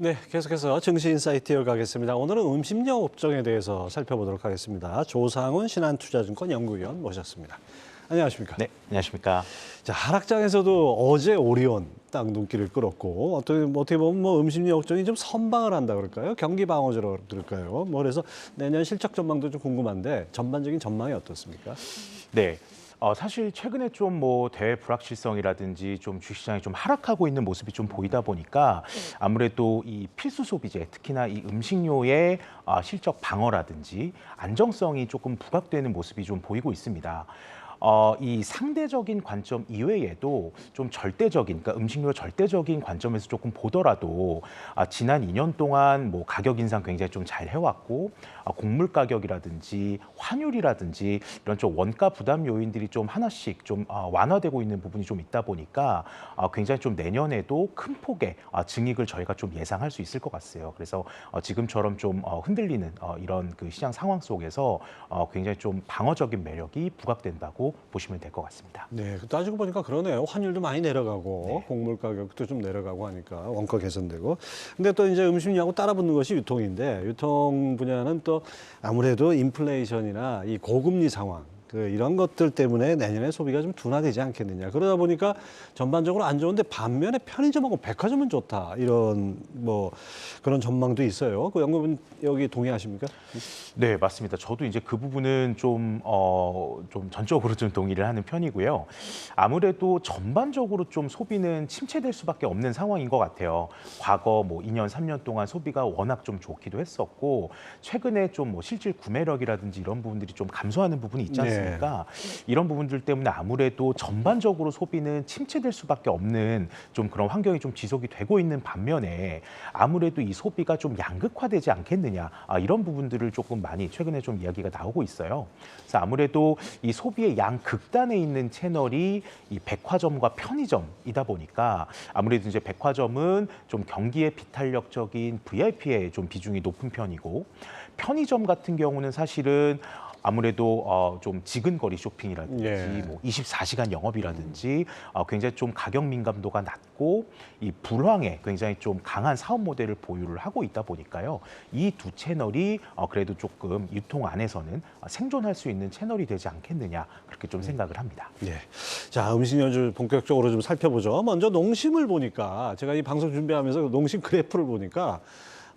네, 계속해서 증시 인사이트 이어가겠습니다. 오늘은 음식료 업종에 대해서 살펴보도록 하겠습니다. 조상훈 신한투자증권 연구위원 모셨습니다. 안녕하십니까? 네, 안녕하십니까. 자, 하락장에서도 어제 오리온 딱 눈길을 끌었고 어떻게 어떻게 보면 뭐 음식료 업종이 좀 선방을 한다 그럴까요? 경기 방어제로 그럴까요? 뭐 그래서 내년 실적 전망도 좀 궁금한데 전반적인 전망이 어떻습니까? 네. 어, 사실 최근에 좀 뭐 대외 불확실성이라든지 좀 주식시장이 좀 하락하고 있는 모습이 좀 보이다 보니까 아무래도 이 필수 소비재, 특히나 이 음식료의 아, 실적 방어라든지 안정성이 조금 부각되는 모습이 좀 보이고 있습니다. 어, 이 상대적인 관점 이외에도 좀 절대적인, 그러니까 음식료 절대적인 관점에서 조금 보더라도 아, 지난 2년 동안 뭐 가격 인상 굉장히 좀 잘 해왔고 아, 곡물 가격이라든지 환율이라든지 이런 좀 원가 부담 요인들이 좀 하나씩 좀 아, 완화되고 있는 부분이 좀 있다 보니까 아, 굉장히 좀 내년에도 큰 폭의 아, 증익을 저희가 좀 예상할 수 있을 것 같아요. 그래서 어, 지금처럼 좀 어, 흔들리는 어, 이런 그 시장 상황 속에서 어, 굉장히 좀 방어적인 매력이 부각된다고 보시면 될 것 같습니다. 네, 따지고 보니까 그러네요. 환율도 많이 내려가고 네. 곡물 가격도 좀 내려가고 하니까 원가 개선되고. 근데 또 이제 음식료하고 따라 붙는 것이 유통인데 유통 분야는 또 아무래도 인플레이션이나 이 고금리 상황 그 이런 것들 때문에 내년에 소비가 좀 둔화되지 않겠느냐. 그러다 보니까 전반적으로 안 좋은데 반면에 편의점하고 백화점은 좋다. 이런 뭐 그런 전망도 있어요. 그 연구분 여기 동의하십니까? 네, 맞습니다. 저도 이제 그 부분은 좀, 어, 좀 전적으로 좀 동의를 하는 편이고요. 아무래도 전반적으로 좀 소비는 침체될 수밖에 없는 상황인 것 같아요. 과거 뭐 2년, 3년 동안 소비가 워낙 좀 좋기도 했었고, 최근에 좀 뭐 실질 구매력이라든지 이런 부분들이 좀 감소하는 부분이 있지 네. 않습니까? 이런 부분들 때문에 아무래도 전반적으로 소비는 침체될 수밖에 없는 좀 그런 환경이 좀 지속이 되고 있는 반면에 아무래도 이 소비가 좀 양극화되지 않겠느냐 아, 이런 부분들을 조금 많이 최근에 좀 이야기가 나오고 있어요. 그래서 아무래도 이 소비의 양 극단에 있는 채널이 이 백화점과 편의점이다 보니까 아무래도 이제 백화점은 좀 경기에 비탄력적인 VIP의 좀 비중이 높은 편이고 편의점 같은 경우는 사실은 아무래도 어, 좀 지근거리 쇼핑이라든지 예. 뭐 24시간 영업이라든지 어, 굉장히 좀 가격 민감도가 낮고 이 불황에 굉장히 좀 강한 사업 모델을 보유를 하고 있다 보니까요. 이 두 채널이 어, 그래도 조금 유통 안에서는 어, 생존할 수 있는 채널이 되지 않겠느냐 그렇게 좀 생각을 합니다. 예. 자, 음식료를 본격적으로 좀 살펴보죠. 먼저 농심을 보니까 제가 이 방송 준비하면서 그 농심 그래프를 보니까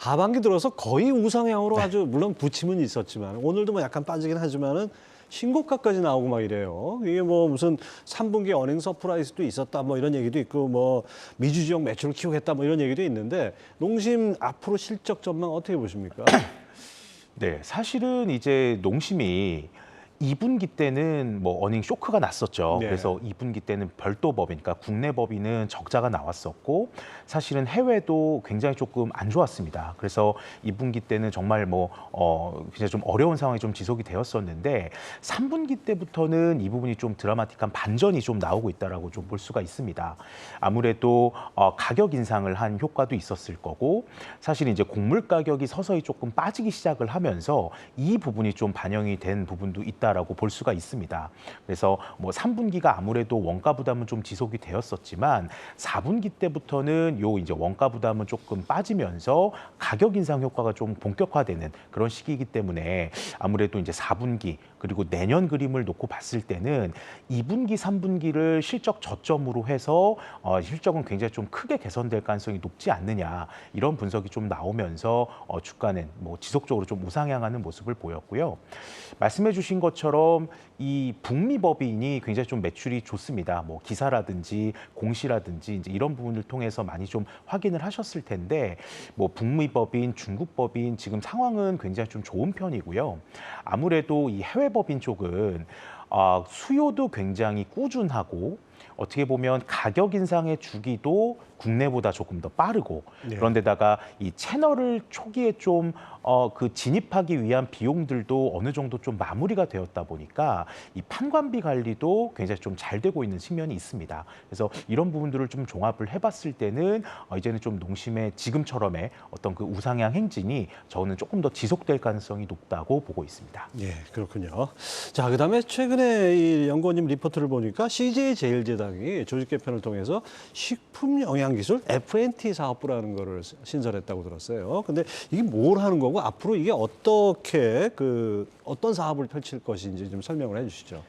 하반기 들어서 거의 우상향으로 아주 물론 부침은 있었지만 오늘도 뭐 약간 빠지긴 하지만은 신고가까지 나오고 막 이래요. 이게 뭐 무슨 3분기 어닝 서프라이즈도 있었다 뭐 이런 얘기도 있고 뭐 미주 지역 매출을 키우겠다 뭐 이런 얘기도 있는데 농심 앞으로 실적 전망 어떻게 보십니까? 네, 사실은 이제 농심이 2분기 때는 뭐 어닝 쇼크가 났었죠. 네. 그래서 2분기 때는 별도 법인, 그러니까 국내 법인은 적자가 나왔었고 사실은 해외도 굉장히 조금 안 좋았습니다. 그래서 2분기 때는 정말 뭐 어, 굉장히 좀 어려운 상황이 좀 지속이 되었었는데 3분기 때부터는 이 부분이 좀 드라마틱한 반전이 좀 나오고 있다라고 좀 볼 수가 있습니다. 아무래도 어, 가격 인상을 한 효과도 있었을 거고 사실 이제 곡물 가격이 서서히 조금 빠지기 시작을 하면서 이 부분이 좀 반영이 된 부분도 있다 라고 볼 수가 있습니다. 그래서 뭐 3분기가 아무래도 원가 부담은 좀 지속이 되었었지만 4분기 때부터는 요 이제 원가 부담은 조금 빠지면서 가격 인상 효과가 좀 본격화되는 그런 시기이기 때문에 아무래도 이제 4분기 그리고 내년 그림을 놓고 봤을 때는 2분기, 3분기를 실적 저점으로 해서 어, 실적은 굉장히 좀 크게 개선될 가능성이 높지 않느냐 이런 분석이 좀 나오면서 어, 주가는 뭐 지속적으로 좀 우상향하는 모습을 보였고요. 말씀해 주신 것처럼 이 북미 법인이 굉장히 좀 매출이 좋습니다. 뭐 기사라든지 공시라든지 이제 이런 부분을 통해서 많이 좀 확인을 하셨을 텐데 뭐 북미 법인, 중국 법인 지금 상황은 굉장히 좀 좋은 편이고요. 아무래도 이 해외 법인 쪽은 아, 수요도 굉장히 꾸준하고 어떻게 보면 가격 인상의 주기도 국내보다 조금 더 빠르고 네. 그런데다가 이 채널을 초기에 좀 어, 그 진입하기 위한 비용들도 어느 정도 좀 마무리가 되었다 보니까 이 판관비 관리도 굉장히 좀 잘 되고 있는 측면이 있습니다. 그래서 이런 부분들을 좀 종합을 해봤을 때는 어, 이제는 좀 농심의 지금처럼의 어떤 그 우상향 행진이 저는 조금 더 지속될 가능성이 높다고 보고 있습니다. 예, 그렇군요. 자, 그다음에 최근에 이 연구원님 리포트를 보니까 CJ 제일제당이 조직 개편을 통해서 식품 영양 기술 FNT 사업부라는 거를 신설했다고 들었어요. 근데 이게 뭘 하는 거고 앞으로 이게 어떻게 그 어떤 사업을 펼칠 것인지 좀 설명을 해 주시죠.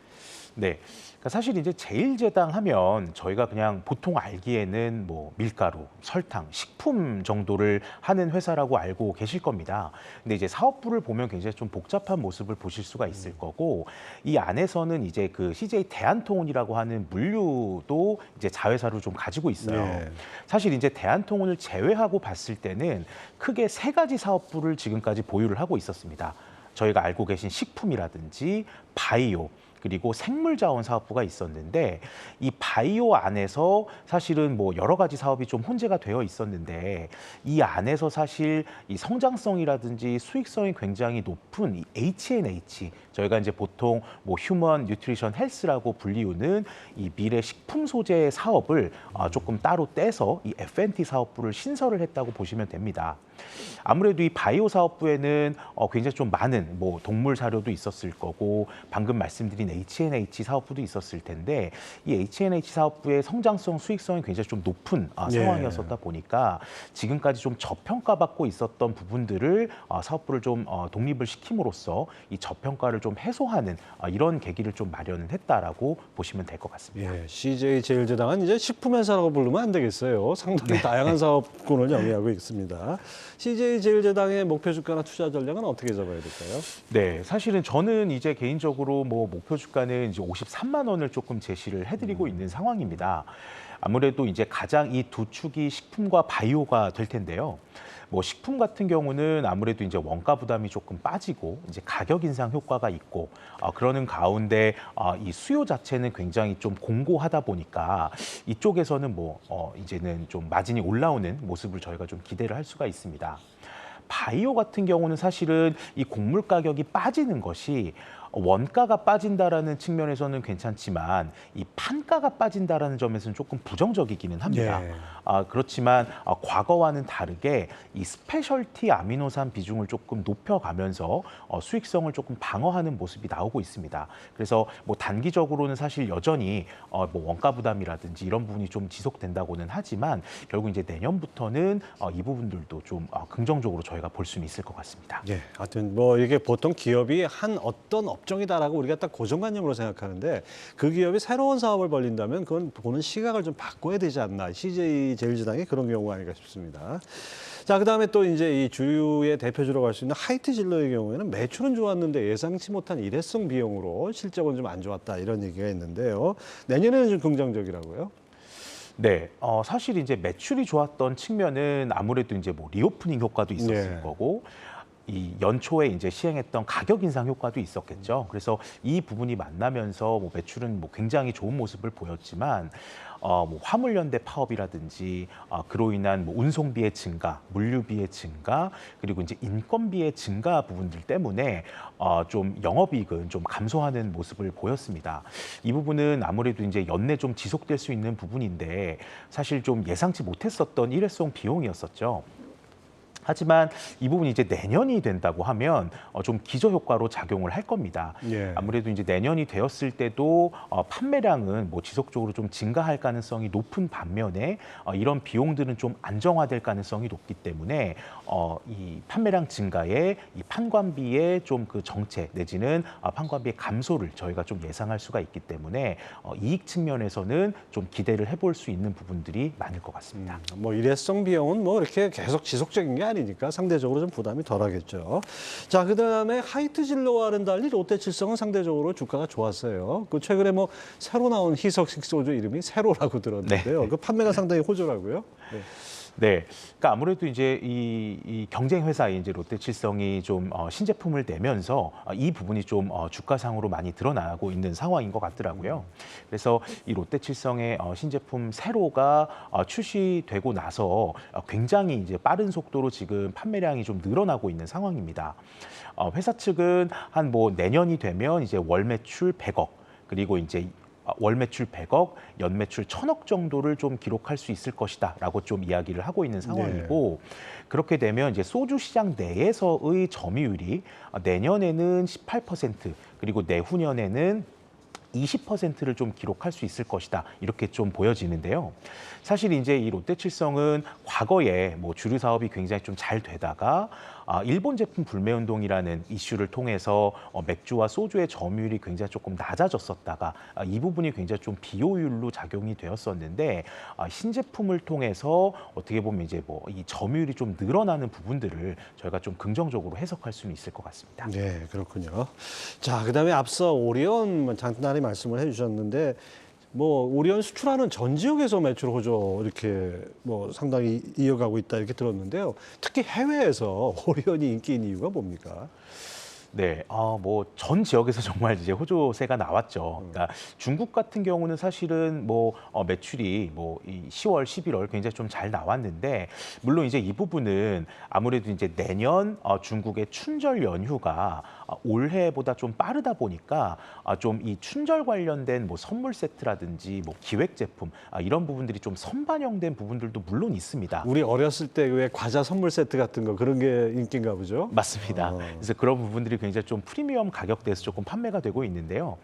네. 그러니까 사실 이제 제일제당 하면 저희가 그냥 보통 알기에는 뭐 밀가루, 설탕, 식품 정도를 하는 회사라고 알고 계실 겁니다. 근데 이제 사업부를 보면 굉장히 좀 복잡한 모습을 보실 수가 있을 거고 이 안에서는 이제 그 CJ 대한통운이라고 하는 물류도 이제 자회사로 좀 가지고 있어요. 네. 사실 이제 대한통운을 제외하고 봤을 때는 크게 세 가지 사업부를 지금까지 보유를 하고 있었습니다. 저희가 알고 계신 식품이라든지 바이오 그리고 생물자원 사업부가 있었는데 이 바이오 안에서 사실은 뭐 여러 가지 사업이 좀 혼재가 되어 있었는데 이 안에서 사실 이 성장성이라든지 수익성이 굉장히 높은 이 H&H 저희가 이제 보통 뭐 휴먼 뉴트리션 헬스라고 불리우는 이 미래 식품 소재 사업을 아, 조금 따로 떼서 이 F&T 사업부를 신설을 했다고 보시면 됩니다. 아무래도 이 바이오 사업부에는 어, 굉장히 좀 많은 뭐 동물 사료도 있었을 거고 방금 말씀드린 H&H 사업부도 있었을 텐데 이 H&H 사업부의 성장성 수익성이 굉장히 좀 높은 아, 예. 상황이었었다 보니까 지금까지 좀 저평가받고 있었던 부분들을 어, 사업부를 좀 어, 독립을 시킴으로써 이 저평가를 좀 해소하는 어, 이런 계기를 좀 마련을 했다라고 보시면 될 것 같습니다. 예, CJ 제일제당은 이제 식품 회사라고 부르면 안 되겠어요. 상당히 다양한 사업군을 영위하고 있습니다. CJ 제일제당의 목표 주가나 투자 전략은 어떻게 잡아야 될까요? 네, 사실은 저는 이제 개인적으로 뭐 목표 주가는 이제 53만 원을 조금 제시를 해드리고 있는 상황입니다. 아무래도 이제 가장 이 두 축이 식품과 바이오가 될 텐데요. 뭐 식품 같은 경우는 아무래도 이제 원가 부담이 조금 빠지고 이제 가격 인상 효과가 있고 어, 그러는 가운데 어, 이 수요 자체는 굉장히 좀 공고하다 보니까 이쪽에서는 뭐 어, 이제는 좀 마진이 올라오는 모습을 저희가 좀 기대를 할 수가 있습니다. 바이오 같은 경우는 사실은 이 곡물 가격이 빠지는 것이 원가가 빠진다라는 측면에서는 괜찮지만 이 판가가 빠진다라는 점에서는 조금 부정적이기는 합니다. 예. 아, 그렇지만 아, 과거와는 다르게 이 스페셜티 아미노산 비중을 조금 높여가면서 어, 수익성을 조금 방어하는 모습이 나오고 있습니다. 그래서 뭐 단기적으로는 사실 여전히 어, 뭐 원가 부담이라든지 이런 부분이 좀 지속된다고는 하지만 결국 이제 내년부터는 어, 이 부분들도 좀 어, 긍정적으로 저희가 볼 수는 있을 것 같습니다. 예, 하여튼 뭐 이게 보통 기업이 한 어떤 업 종이다라고 우리가 딱 고정관념으로 생각하는데 그 기업이 새로운 사업을 벌린다면 그건 보는 시각을 좀 바꿔야 되지 않나. CJ 제일제당이 그런 경우가 아닐까 싶습니다. 자, 그 다음에 또 이제 이 주류의 대표주라고 할수 있는 하이트 진로의 경우에는 매출은 좋았는데 예상치 못한 일회성 비용으로 실적은 좀 안 좋았다 이런 얘기가 있는데요. 내년에는 좀 긍정적이라고요. 네, 어, 사실 이제 매출이 좋았던 측면은 아무래도 이제 뭐 리오프닝 효과도 있었을 네. 거고 이 연초에 이제 시행했던 가격 인상 효과도 있었겠죠. 그래서 이 부분이 만나면서 뭐 매출은 뭐 굉장히 좋은 모습을 보였지만 어, 뭐 화물연대 파업이라든지 어, 그로 인한 뭐 운송비의 증가, 물류비의 증가, 그리고 이제 인건비의 증가 부분들 때문에 어, 좀 영업이익은 좀 감소하는 모습을 보였습니다. 이 부분은 아무래도 이제 연내 좀 지속될 수 있는 부분인데 사실 좀 예상치 못했었던 일회성 비용이었었죠. 하지만 이 부분이 이제 내년이 된다고 하면 어, 좀 기저 효과로 작용을 할 겁니다. 예. 아무래도 이제 내년이 되었을 때도 어, 판매량은 뭐 지속적으로 좀 증가할 가능성이 높은 반면에 어, 이런 비용들은 좀 안정화될 가능성이 높기 때문에 어, 이 판매량 증가에 이 판관비의 좀 그 정체 내지는 어, 판관비의 감소를 저희가 좀 예상할 수가 있기 때문에 어, 이익 측면에서는 좀 기대를 해볼 수 있는 부분들이 많을 것 같습니다. 뭐 일회성 비용은 뭐 이렇게 계속 지속적인 게 아니니까 상대적으로 좀 부담이 덜하겠죠. 자, 그다음에 하이트 진로와는 달리 롯데칠성은 상대적으로 주가가 좋았어요. 그 최근에 뭐 새로 나온 희석식 소주 이름이 세로라고 들었는데요. 네. 그 판매가 상당히 호조라고요. 네. 네, 그러니까 아무래도 이제 이, 이 경쟁 회사인 이제 롯데칠성이 좀 어, 신제품을 내면서 어, 이 부분이 좀 어, 주가상으로 많이 드러나고 있는 상황인 것 같더라고요. 그래서 이 롯데칠성의 어, 신제품 세로가 어, 출시되고 나서 어, 굉장히 이제 빠른 속도로 지금 판매량이 좀 늘어나고 있는 상황입니다. 어, 회사 측은 한 뭐 내년이 되면 이제 월 매출 100억 그리고 이제 아, 월 매출 100억, 연 매출 1000억 정도를 좀 기록할 수 있을 것이다라고 좀 이야기를 하고 있는 상황이고 그렇게 되면 이제 소주 시장 내에서의 점유율이 아, 내년에는 18% 그리고 내후년에는 20%를 좀 기록할 수 있을 것이다. 이렇게 좀 보여지는데요. 사실 이제 이 롯데칠성은 과거에 뭐 주류 사업이 굉장히 좀 잘 되다가 아, 일본 제품 불매 운동이라는 이슈를 통해서 어, 맥주와 소주의 점유율이 굉장히 조금 낮아졌었다가 아, 이 부분이 굉장히 좀 비효율로 작용이 되었었는데 아, 신제품을 통해서 어떻게 보면 이제 뭐 이 점유율이 좀 늘어나는 부분들을 저희가 좀 긍정적으로 해석할 수는 있을 것 같습니다. 네, 그렇군요. 자, 그다음에 앞서 오리온 뭐 간단히 말씀을 해주셨는데 뭐 오리온 수출하는 전 지역에서 매출 호조 이렇게 뭐 상당히 이어가고 있다 이렇게 들었는데요. 특히 해외에서 오리온이 인기인 이유가 뭡니까? 네, 어, 뭐전 지역에서 정말 이제 호조세가 나왔죠. 그러니까 중국 같은 경우는 사실은 뭐 어, 매출이 뭐 이 10월, 11월 굉장히 좀 잘 나왔는데 물론 이제 이 부분은 아무래도 이제 내년 어, 중국의 춘절 연휴가 어, 올해보다 좀 빠르다 보니까 아, 좀 이 춘절 관련된 뭐 선물 세트라든지 뭐 기획 제품 아, 이런 부분들이 좀 선반영된 부분들도 물론 있습니다. 우리 어렸을 때 왜 과자 선물 세트 같은 거 그런 게 인기인가 보죠? 맞습니다. 어. 그래서 그런 부분들이 굉장히 좀 프리미엄 가격대에서 조금 판매가 되고 있는데요.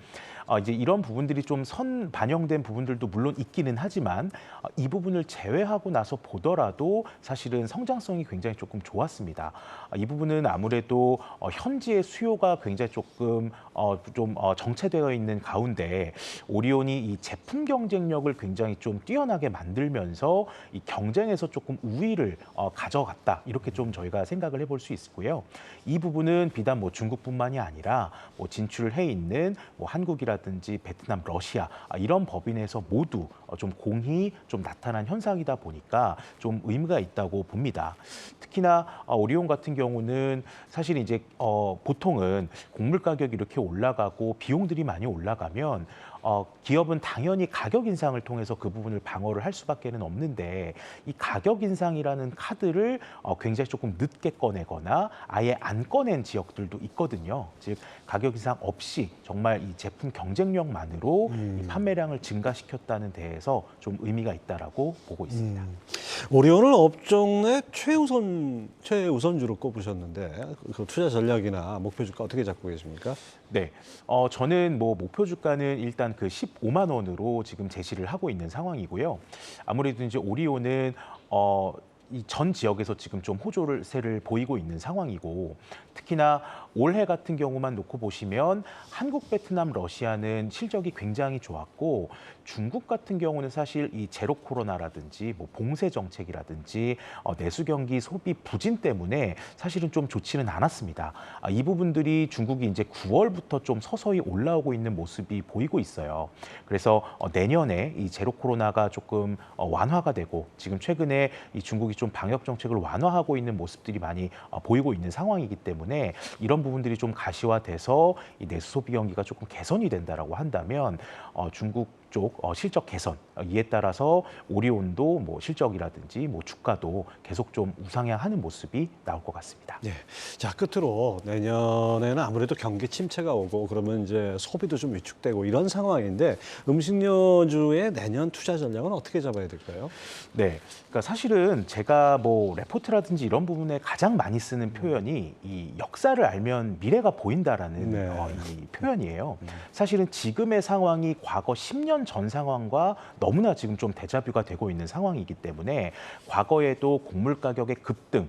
어, 이제 이런 부분들이 좀 선 반영된 부분들도 물론 있기는 하지만 어, 이 부분을 제외하고 나서 보더라도 사실은 성장성이 굉장히 조금 좋았습니다. 어, 이 부분은 아무래도 어, 현지의 수요가 굉장히 조금 어, 좀 어, 정체되어 있는 가운데 오리온이 이 제품 경쟁력을 굉장히 좀 뛰어나게 만들면서 이 경쟁에서 조금 우위를 어, 가져갔다 이렇게 좀 저희가 생각을 해볼 수 있고요. 이 부분은 비단 뭐 중 국뿐만이 아니라 뭐 진출을 해 있는 뭐 한국이라든지 베트남, 러시아 아, 이런 법인에서 모두 어, 좀 공히 좀 나타난 현상이다 보니까 좀 의미가 있다고 봅니다. 특히나 어, 오리온 같은 경우는 사실 이제 어, 보통은 곡물 가격이 이렇게 올라가고 비용들이 많이 올라가면 어, 기업은 당연히 가격 인상을 통해서 그 부분을 방어를 할 수밖에는 없는데 이 가격 인상이라는 카드를 어, 굉장히 조금 늦게 꺼내거나 아예 안 꺼낸 지역들도 있거든요. 즉 가격 인상 없이 정말 이 제품 경쟁력만으로 이 판매량을 증가시켰다는 데에서 좀 의미가 있다라고 보고 있습니다. 음. 오리온을 업종 내 최우선 최우선주로 꼽으셨는데 그 투자 전략이나 목표 주가 어떻게 잡고 계십니까? 네, 어, 저는 뭐 목표 주가는 일단 그 15만 원으로 지금 제시를 하고 있는 상황이고요. 아무래도 이제 오리온은 어, 이전 지역에서 지금 좀 호조를 세를 보이고 있는 상황이고 특히나 올해 같은 경우만 놓고 보시면 한국, 베트남, 러시아는 실적이 굉장히 좋았고 중국 같은 경우는 사실 이 제로 코로나라든지 뭐 봉쇄 정책이라든지 어, 내수 경기 소비 부진 때문에 사실은 좀 좋지는 않았습니다. 아, 이 부분들이 중국이 이제 9월부터 좀 서서히 올라오고 있는 모습이 보이고 있어요. 그래서 어, 내년에 이 제로 코로나가 조금 어, 완화가 되고 지금 최근에 이 중국이 좀 방역 정책을 완화하고 있는 모습들이 많이 어, 보이고 있는 상황이기 때문에 이런 부분들이 좀 가시화돼서 이 내수 소비 경기가 조금 개선이 된다라고 한다면 어, 중국 쪽 어, 실적 개선 어, 이에 따라서 오리온도 뭐 실적이라든지 뭐 주가도 계속 좀 우상향하는 모습이 나올 것 같습니다. 네. 자 끝으로 내년에는 아무래도 경기 침체가 오고 그러면 이제 소비도 좀 위축되고 이런 상황인데 음식료주의 내년 투자 전략은 어떻게 잡아야 될까요? 네, 그러니까 사실은 제가 뭐 레포트라든지 이런 부분에 가장 많이 쓰는 표현이 이 역사를 알면 미래가 보인다라는 네. 어, 이 표현이에요. 사실은 지금의 상황이 과거 10년 전 상황과 너무나 지금 좀 대자뷰가 되고 있는 상황이기 때문에 과거에도 곡물 가격의 급등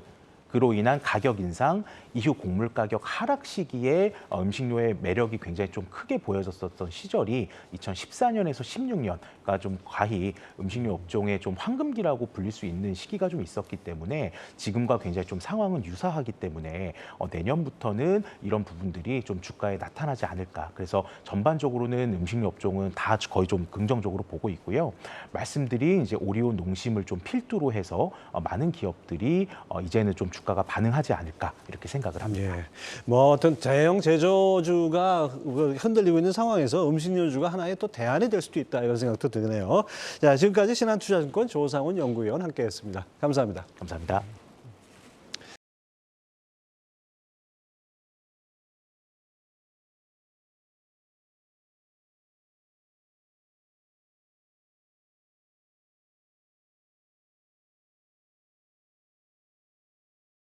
그로 인한 가격 인상 이후 곡물 가격 하락 시기에 어, 음식료의 매력이 굉장히 좀 크게 보여졌었던 시절이 2014년에서 16년가 좀 과히 음식료 업종의 좀 황금기라고 불릴 수 있는 시기가 좀 있었기 때문에 지금과 굉장히 좀 상황은 유사하기 때문에 어, 내년부터는 이런 부분들이 좀 주가에 나타나지 않을까. 그래서 전반적으로는 음식료 업종은 다 거의 좀 긍정적으로 보고 있고요. 말씀드린 이제 오리온 농심을 좀 필두로 해서 어, 많은 기업들이 어, 이제는 좀 주가가 반응하지 않을까 이렇게 생각을 합니다. 예. 뭐 어떤 대형 제조주가 흔들리고 있는 상황에서 음식료주가 하나의 또 대안이 될 수도 있다 이런 생각도 드네요. 자 지금까지 신한투자증권 조상훈 연구위원 함께했습니다. 감사합니다. 감사합니다.